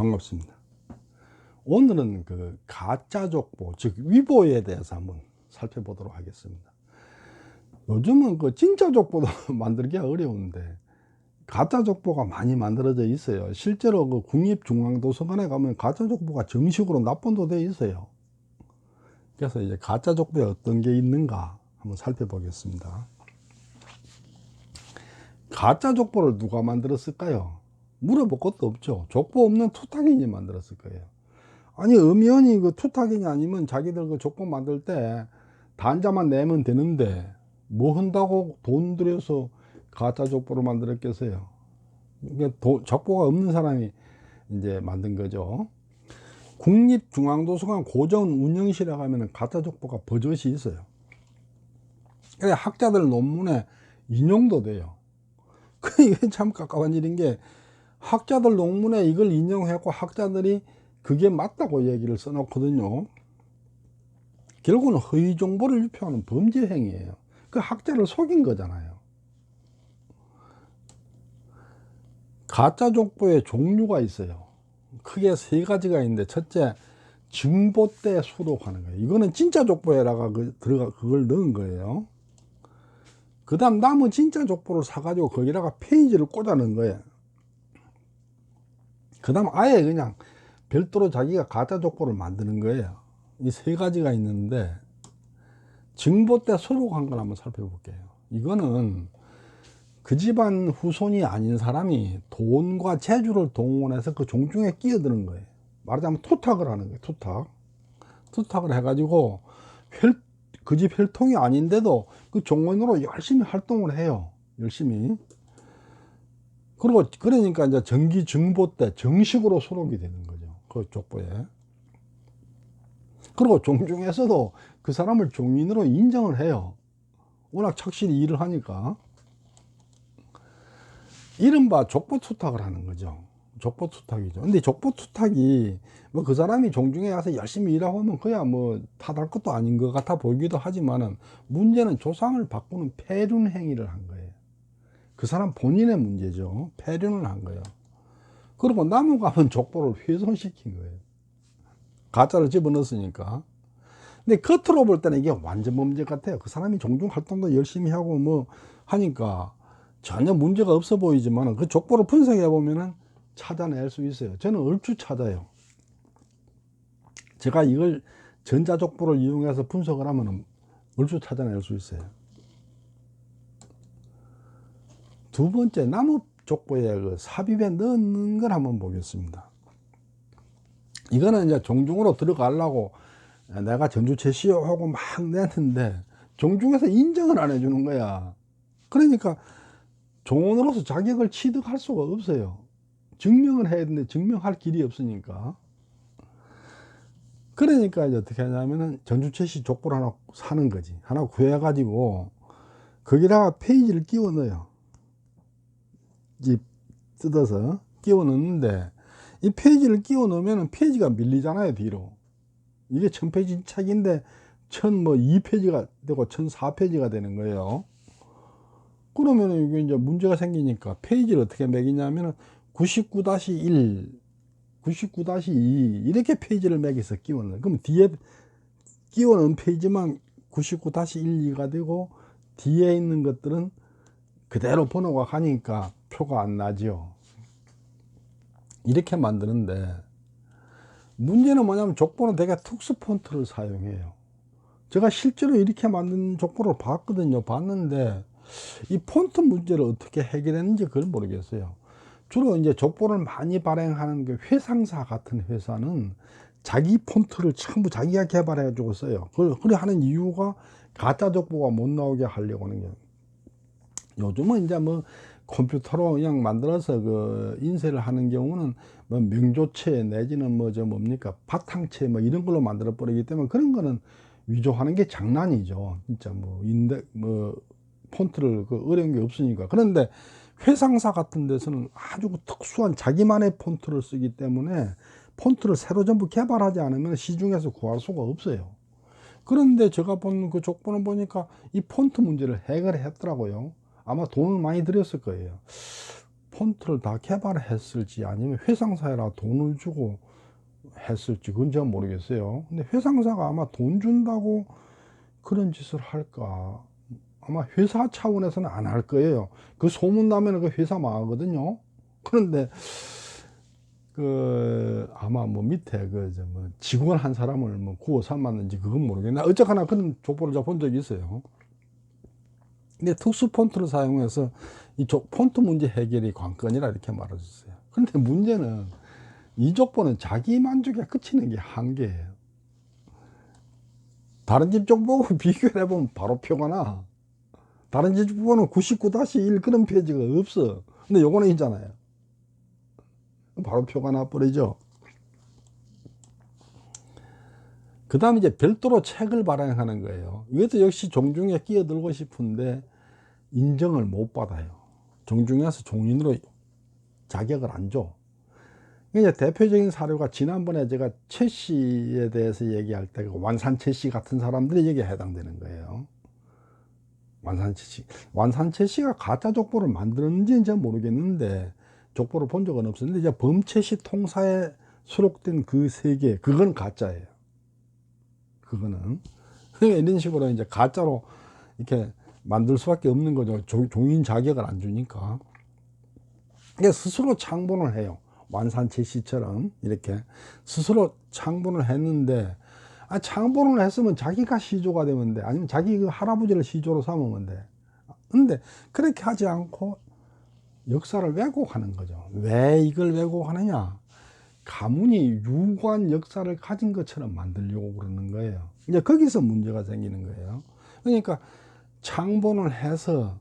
반갑습니다. 오늘은 그 가짜 족보, 즉 위보에 대해서 한번 살펴보도록 하겠습니다. 요즘은 그 진짜 족보도 만들기가 어려운데 가짜 족보가 많이 만들어져 있어요. 실제로 그 국립중앙도서관에 가면 가짜 족보가 정식으로 납본도 되어 있어요. 그래서 이제 가짜 족보에 어떤 게 있는가 한번 살펴보겠습니다. 가짜 족보를 누가 만들었을까요? 물어볼 것도 없죠. 족보 없는 투탁인이 만들었을 거예요. 아니, 음연이 그 투탁인이 아니면 자기들 그 족보 만들 때 단자만 내면 되는데 뭐 한다고 돈 들여서 가짜 족보를 만들었겠어요. 이게 도, 족보가 없는 사람이 이제 만든 거죠. 국립중앙도서관 고정 운영실에 가면 가짜 족보가 버젓이 있어요. 학자들 논문에 인용도 돼요. 그 이게 참 깝깝한 일인 게 학자들 논문에 이걸 인용했고 학자들이 그게 맞다고 얘기를 써놓거든요. 결국은 허위 정보를 유포하는 범죄 행위예요. 그 학자를 속인 거잖아요. 가짜 족보의 종류가 있어요. 크게 세 가지가 있는데 첫째 증보대 수록하는 거예요. 이거는 진짜 족보에다가 그, 들어가 그걸 넣은 거예요. 그다음 남은 진짜 족보를 사가지고 거기다가 페이지를 꽂아 넣은 거예요. 그 다음 아예 그냥 별도로 자기가 가짜 족보를 만드는 거예요. 이 세 가지가 있는데 증보 때 수록한 걸 한번 살펴볼게요. 이거는 그 집안 후손이 아닌 사람이 돈과 재주를 동원해서 그 종중에 끼어드는 거예요. 말하자면 투탁을 하는 거예요. 투탁. 투탁을 해가지고 그 집 혈통이 아닌데도 그 종원으로 열심히 활동을 해요. 열심히. 그리고 그러니까 이제 정기 증보 때 정식으로 수록이 되는 거죠. 그 족보에. 그리고 종중에서도 그 사람을 종인으로 인정을 해요. 워낙 착실히 일을 하니까. 이른바 족보 투탁을 하는 거죠. 족보 투탁이죠. 근데 족보 투탁이 뭐 그 사람이 종중에 가서 열심히 일하고 하면 그야 뭐 탓할 것도 아닌 것 같아 보이기도 하지만은 문제는 조상을 바꾸는 폐륜 행위를 한 거예요. 그 사람 본인의 문제죠. 폐륜을 한 거예요. 그리고 나무 가면 족보를 훼손시킨 거예요. 가짜를 집어넣었으니까. 근데 겉으로 볼 때는 이게 완전 문제 같아요. 그 사람이 종중 활동도 열심히 하고 뭐 하니까 전혀 문제가 없어 보이지만 그 족보를 분석해 보면은 찾아낼 수 있어요. 저는 얼추 찾아요. 제가 이걸 전자족보를 이용해서 분석을 하면 얼추 찾아낼 수 있어요. 두 번째 나무 족보에 그 삽입에 넣는 걸 한번 보겠습니다. 이거는 이제 종중으로 들어가려고 내가 전주채 시오 하고 막 냈는데 종중에서 인정을 안 해주는 거야. 그러니까 종원으로서 자격을 취득할 수가 없어요. 증명을 해야 되는데 증명할 길이 없으니까. 그러니까 이제 어떻게 하냐면은 전주채시 족보를 하나 사는 거지. 하나 구해가지고 거기다가 페이지를 끼워 넣어요. 이 뜯어서 끼워 넣는데 이 페이지를 끼워 넣으면 페이지가 밀리잖아요, 뒤로. 이게 1000페이지 책인데 1000뭐 2페이지가 되고 1004페이지가 되는 거예요. 그러면 이게 이제 문제가 생기니까 페이지를 어떻게 매기냐면은 99-1, 99-2 이렇게 페이지를 매겨서 끼워 넣어요. 그럼 뒤에 끼워 넣은 페이지만 99-1, 2가 되고 뒤에 있는 것들은 그대로 번호가 가니까 표가 안 나죠. 이렇게 만드는데 문제는 뭐냐면 족보는 되게 특수 폰트를 사용해요. 제가 실제로 이렇게 만든 족보를 봤거든요. 봤는데 이 폰트 문제를 어떻게 해결했는지 그걸 모르겠어요. 주로 이제 족보를 많이 발행하는 그 회상사 같은 회사는 자기 폰트를 전부 자기가 개발해 가지고 써요. 그걸 하는 이유가 가짜 족보가 못 나오게 하려고 하는 거예요. 요즘은 이제 뭐 컴퓨터로 그냥 만들어서 그 인쇄를 하는 경우는 뭐 명조체 내지는 뭐 저 뭡니까 바탕체 뭐 이런 걸로 만들어 버리기 때문에 그런 거는 위조하는 게 장난이죠. 진짜 뭐 인데 뭐 폰트를 그 어려운 게 없으니까. 그런데 회상사 같은 데서는 아주 그 특수한 자기만의 폰트를 쓰기 때문에 폰트를 새로 전부 개발하지 않으면 시중에서 구할 수가 없어요. 그런데 제가 본그 족보는 보니까 이 폰트 문제를 해결했더라고요. 아마 돈을 많이 들였을 거예요. 폰트를 다 개발했을지 아니면 회상사에라 돈을 주고 했을지 그건 제가 모르겠어요. 근데 회상사가 아마 돈 준다고 그런 짓을 할까? 아마 회사 차원에서는 안 할 거예요. 그 소문 나면 그 회사 망하거든요. 그런데 그 아마 뭐 밑에 그뭐 직원 한 사람을 뭐 구워 삼았는지 그건 모르겠나. 어쨌거나 그런 족보를 본 적이 있어요. 근데 특수 폰트를 사용해서 이 족- 폰트 문제 해결이 관건이라 이렇게 말해줬어요. 그런데 문제는 이 족보는 자기 만족에 그치는 게 한계예요. 다른 집 족보하고 비교를 해보면 바로 표가 나. 다른 집 족보는 99-1 그런 페이지가 없어. 근데 요거는 있잖아요. 바로 표가 나버리죠. 그 다음에 이제 별도로 책을 발행하는 거예요. 이것도 역시 종중에 끼어들고 싶은데 인정을 못 받아요. 종중에서 종인으로 자격을 안 줘. 이제 대표적인 사료가 지난번에 제가 최 씨에 대해서 얘기할 때그 완산 최 씨 같은 사람들이 여기에 해당되는 거예요. 완산 최 씨. 완산 최 씨가 가짜 족보를 만들었는지는 잘 모르겠는데 족보를 본 적은 없었는데 이제 범채 씨 통사에 수록된 그 세 개, 그건 가짜예요. 그거는. 그러니까 이런 식으로 이제 가짜로 이렇게 만들 수밖에 없는 거죠. 조- 종인 자격을 안 주니까. 그러니까 스스로 창본을 해요. 완산체 씨처럼 이렇게 스스로 창본을 했는데 아, 창본을 했으면 자기가 시조가 되면 돼. 아니면 자기 그 할아버지를 시조로 삼으면 돼. 근데 그렇게 하지 않고 역사를 왜곡하는 거죠. 왜 이걸 왜곡하느냐? 가문이 유구한 역사를 가진 것처럼 만들려고 그러는 거예요. 이제 거기서 문제가 생기는 거예요. 그러니까 창본을 해서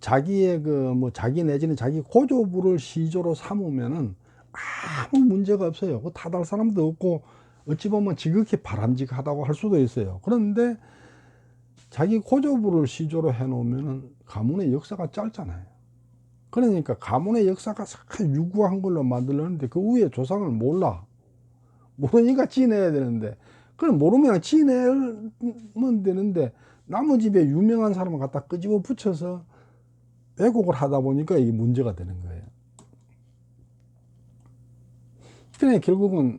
자기의 그 뭐 자기 내지는 자기 고조부를 시조로 삼으면은 아무 문제가 없어요. 그 탓할 사람도 없고 어찌 보면 지극히 바람직하다고 할 수도 있어요. 그런데 자기 고조부를 시조로 해놓으면은 가문의 역사가 짧잖아요. 그러니까 가문의 역사가 싹 유구한 걸로 만들려는데 그 위에 조상을 몰라. 모르니까 지내야 되는데 그럼 모르면 지내면 되는데 나무 집에 유명한 사람을 갖다 끄집어 붙여서 왜곡을 하다 보니까 이게 문제가 되는 거예요. 그래 결국은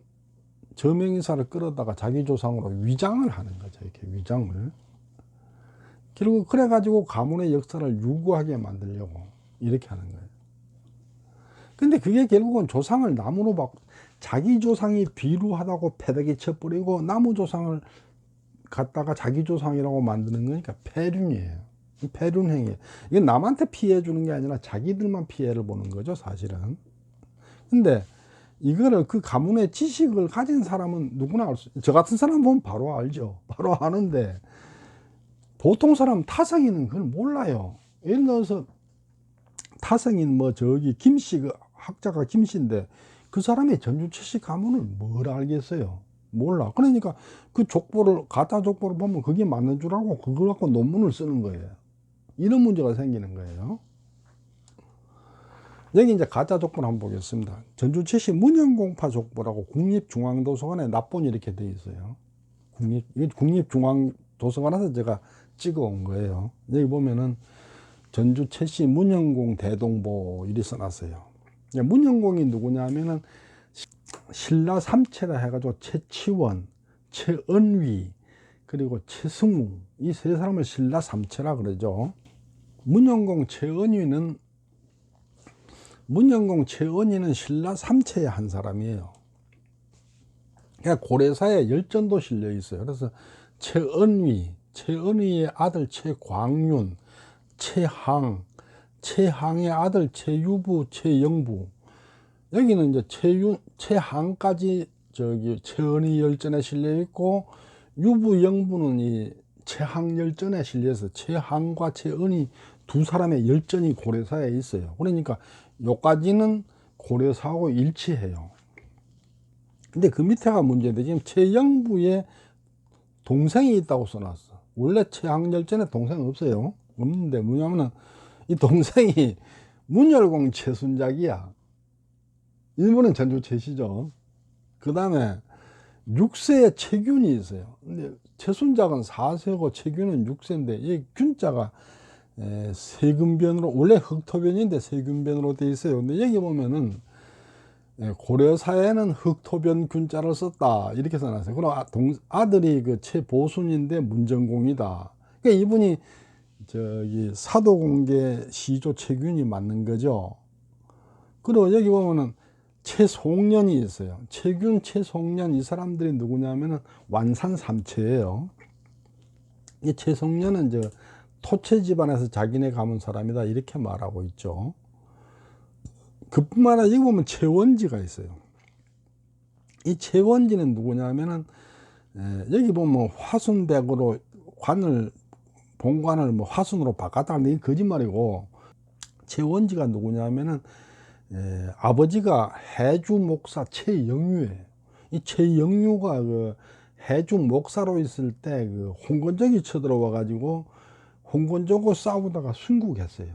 저명인사를 끌어다가 자기 조상으로 위장을 하는 거죠. 이렇게 위장을. 결국 그래가지고 가문의 역사를 유구하게 만들려고 이렇게 하는 거예요. 근데 그게 결국은 조상을 나무로 바 자기 조상이 비루하다고 패대기 쳐버리고 나무 조상을 갖다가 자기 조상이라고 만드는 거니까 폐륜이에요. 폐륜 행위. 이건 남한테 피해 주는 게 아니라 자기들만 피해를 보는 거죠, 사실은. 근데 이거를 그 가문의 지식을 가진 사람은 누구나 알 수, 저 같은 사람 보면 바로 알죠. 바로 아는데, 보통 사람 타성이는 그걸 몰라요. 예를 들어서, 타성인 뭐 저기 김씨, 그 학자가 김씨인데, 그 사람의 전주철씨 가문을 뭘 알겠어요. 몰라. 그러니까 그 족보를, 가짜 족보를 보면 그게 맞는 줄 알고 그걸 갖고 논문을 쓰는 거예요. 이런 문제가 생기는 거예요. 여기 이제 가짜 족보를 한번 보겠습니다. 전주 최씨 문현공파 족보라고 국립중앙도서관에 납본이 이렇게 돼 있어요. 국립, 국립중앙도서관에서 제가 찍어 온 거예요. 여기 보면은 전주 최씨 문현공 대동보 이리 써놨어요. 문현공이 누구냐면은 신라 삼체라 해가지고 최치원, 최은위, 그리고 최승웅 이세 사람을 신라 삼체라 그러죠. 문영공 최은위는 문영공 최은위는 신라 삼체의 한 사람이에요. 그냥 고래사에 열전도 실려 있어요. 그래서 최은위, 최은위의 아들 최광윤, 최항, 최항의 아들 최유부, 최영부. 여기는 이제 최윤, 최항까지 저기 최은위 열전에 실려 있고 유부 영부는 이 최항 열전에 실려서 최항과 최은이 두 사람의 열전이 고려사에 있어요. 그러니까 요까지는 고려사하고 일치해요. 근데 그 밑에가 문제인데 지금 최영부의 동생이 있다고 써놨어. 원래 최항 열전에 동생 없어요. 없는데 뭐냐면은 이 동생이 문열공 최순작이야. 일본은 전주 최씨죠. 그 다음에 6세에 최균이 있어요. 근데 최순작은 4세고 최균은 6세인데 이 균자가 에, 세금변으로 원래 흑토변인데 세금변으로 돼 있어요. 근데 여기 보면은 예, 고려 사회는 흑토변 군자를 썼다 이렇게 써놨어요. 그럼 아, 동, 아들이 그 최보순인데 문정공이다. 그러니까 이분이 저기 사도공개 시조 최균이 맞는 거죠. 그리고 여기 보면은 최송년이 있어요. 최균, 최송년 이 사람들이 누구냐면은 완산 삼체예요. 이 최송년은 저 토체 집안에서 자기네 가문 사람이다 이렇게 말하고 있죠. 그뿐만 아니라 여기 보면 최원지가 있어요. 이 최원지는 누구냐면은 에, 여기 보면 화순백으로 관을 본관을 뭐 화순으로 바꿨다는데 이 거짓말이고 최원지가 누구냐면은 에, 아버지가 해주 목사 최영유예요. 이 최영유가 그 해주 목사로 있을 때 그 홍건적이 쳐들어와 가지고 홍건적하고 싸우다가 순국했어요.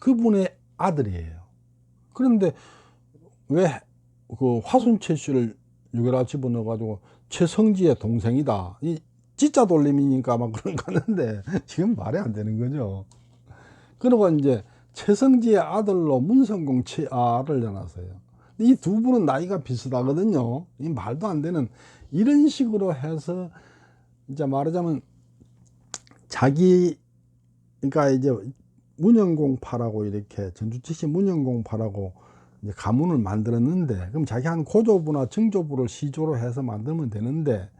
그분의 아들이에요. 그런데 왜 그 화순채 씨를 유결아 집어넣어 가지고 최성지의 동생이다. 이 진짜 돌림이니까 막 그런 거는데 지금 말이 안 되는 거죠. 그리고 이제 최성지의 아들로 문성공 최아를 낳았어요. 이 두 분은 나이가 비슷하거든요. 이 말도 안 되는 이런 식으로 해서 이제 말하자면 자기 그러니까 이제 문영공파라고 이렇게 전주치시 문영공파라고 이제 가문을 만들었는데 그럼 자기 한 고조부나 증조부를 시조로 해서 만들면 되는데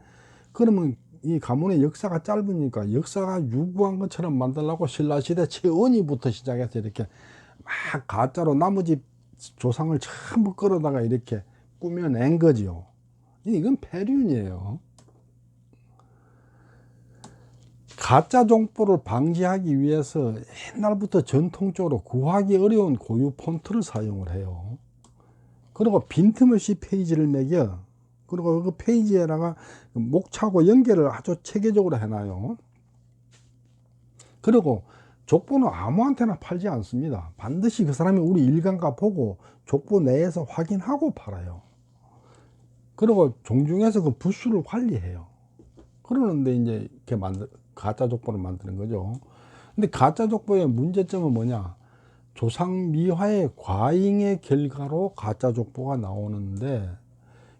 그러면 이 가문의 역사가 짧으니까 역사가 유구한 것처럼 만들려고 신라시대 최원희부터 시작해서 이렇게 막 가짜로 나머지 조상을 전부 끌어다가 이렇게 꾸며낸 거지요. 이건 폐륜이에요. 가짜 정보를 방지하기 위해서 옛날부터 전통적으로 구하기 어려운 고유 폰트를 사용을 해요. 그리고 빈틈없이 페이지를 매겨. 그리고 그 페이지에다가 목차고 연결을 아주 체계적으로 해놔요. 그리고 족보는 아무한테나 팔지 않습니다. 반드시 그 사람이 우리 일간가 보고 족보 내에서 확인하고 팔아요. 그리고 종중에서 그 부수를 관리해요. 그러는데 이제 이렇게 만들, 가짜 족보를 만드는 거죠. 근데 가짜 족보의 문제점은 뭐냐? 조상 미화의 과잉의 결과로 가짜 족보가 나오는데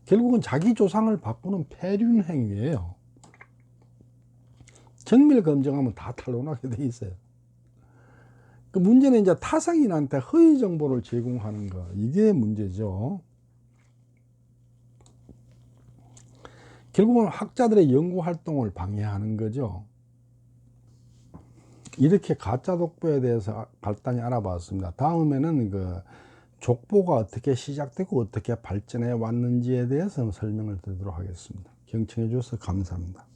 결국은 자기 조상을 바꾸는 폐륜 행위예요. 정밀 검증하면 다 탄로나게 돼 있어요. 그 문제는 이제 타성인한테 허위 정보를 제공하는 거 이게 문제죠. 결국은 학자들의 연구 활동을 방해하는 거죠. 이렇게 가짜 족보에 대해서 간단히 알아봤습니다. 다음에는 그 족보가 어떻게 시작되고 어떻게 발전해 왔는지에 대해서 설명을 드리도록 하겠습니다. 경청해 주셔서 감사합니다.